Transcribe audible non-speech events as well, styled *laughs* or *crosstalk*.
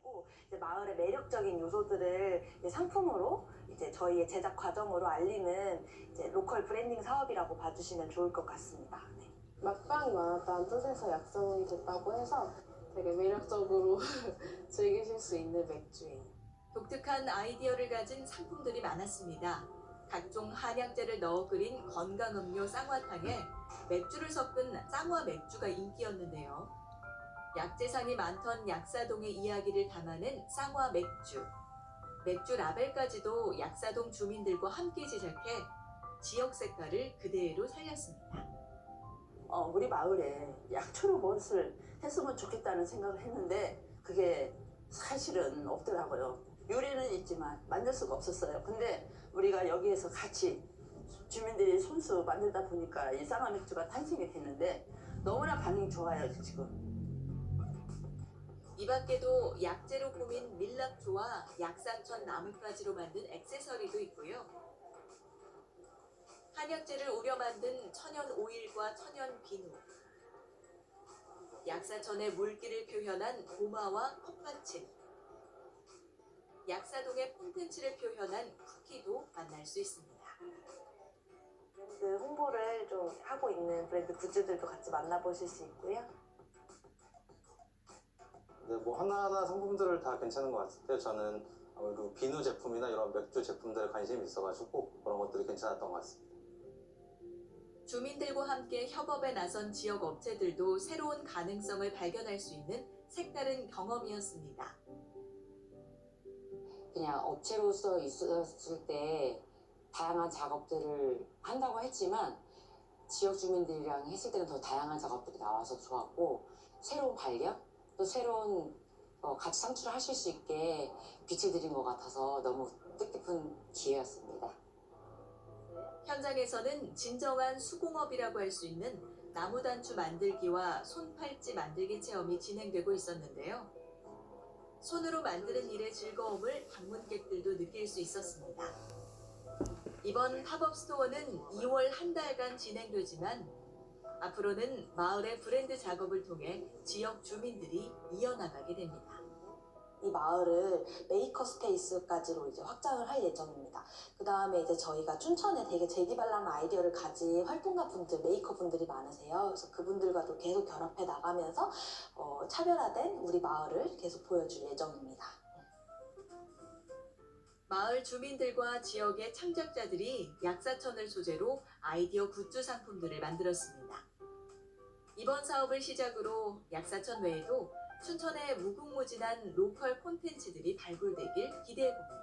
있고 이제 마을의 매력적인 요소들을 이제 상품으로 이제 저희의 제작 과정으로 알리는 이제 로컬 브랜딩 사업이라고 봐주시면 좋을 것 같습니다. 네. 막방이 많았다는 뜻에서 약성이 됐다고 해서 되게 매력적으로 *laughs* 즐기실 수 있는 맥주예요. 독특한 아이디어를 가진 상품들이 많았습니다. 각종 한약재를 넣어 끓인 건강 음료 쌍화탕에 맥주를 섞은 쌍화 맥주가 인기였는데요. 약재상이 많던 약사동의 이야기를 담아낸 쌍화 맥주. 맥주 라벨까지도 약사동 주민들과 함께 제작해 지역 색깔을 그대로 살렸습니다. 어, 우리 마을에 약초로 무엇을 했으면 좋겠다는 생각을 했는데 그게 사실은 없더라고요. 요리는 있지만 만들 수가 없었어요. 근데 우리가 여기에서 같이 주민들이 손수 만들다 보니까 이 쌍화 맥주가 탄생이 됐는데 너무나 반응이 좋아요 지금. 이 밖에도 약재로 꾸민 밀랍초와 약사천 나물가지로 만든 액세서리도 있고요. 한약재를 우려 만든 천연 오일과 천연 비누, 약사천의 물기를 표현한 고마와 컵받침, 약사동의 콘텐츠를 표현한 쿠키도 만날 수 있습니다. 브랜드 홍보를 좀 하고 있는 브랜드 굿즈들도 같이 만나보실 수 있고요. 근데 뭐 하나하나 상품들을 다 괜찮은 것 같아요. 저는 아무래도 비누 제품이나 이런 맥주 제품들에 관심이 있어가지고 그런 것들이 괜찮았던 것 같습니다. 주민들과 함께 협업에 나선 지역 업체들도 새로운 가능성을 발견할 수 있는 색다른 경험이었습니다. 그냥 업체로서 있었을 때 다양한 작업들을 한다고 했지만 지역 주민들이랑 했을 때는 더 다양한 작업들이 나와서 좋았고 새로운 발견 또 새로운 어, 가치 창출을 하실 수 있게 빛을 드린 것 같아서 너무 뜻깊은 기회였습니다. 현장에서는 진정한 수공업이라고 할 수 있는 나무 단추 만들기와 손팔찌 만들기 체험이 진행되고 있었는데요. 손으로 만드는 일의 즐거움을 방문객들도 느낄 수 있었습니다. 이번 팝업 스토어는 2월 한 달간 진행되지만 앞으로는 마을의 브랜드 작업을 통해 지역 주민들이 이어나가게 됩니다. 이 마을을 메이커 스페이스까지로 이제 확장을 할 예정입니다. 그 다음에 이제 저희가 춘천에 되게 재기발랄한 아이디어를 가진 활동가 분들, 메이커 분들이 많으세요. 그래서 그분들과도 계속 결합해 나가면서 어, 차별화된 우리 마을을 계속 보여줄 예정입니다. 마을 주민들과 지역의 창작자들이 약사천을 소재로 아이디어 굿즈 상품들을 만들었습니다. 이번 사업을 시작으로 약사천 외에도 춘천의 무궁무진한 로컬 콘텐츠들이 발굴되길 기대해 봅니다.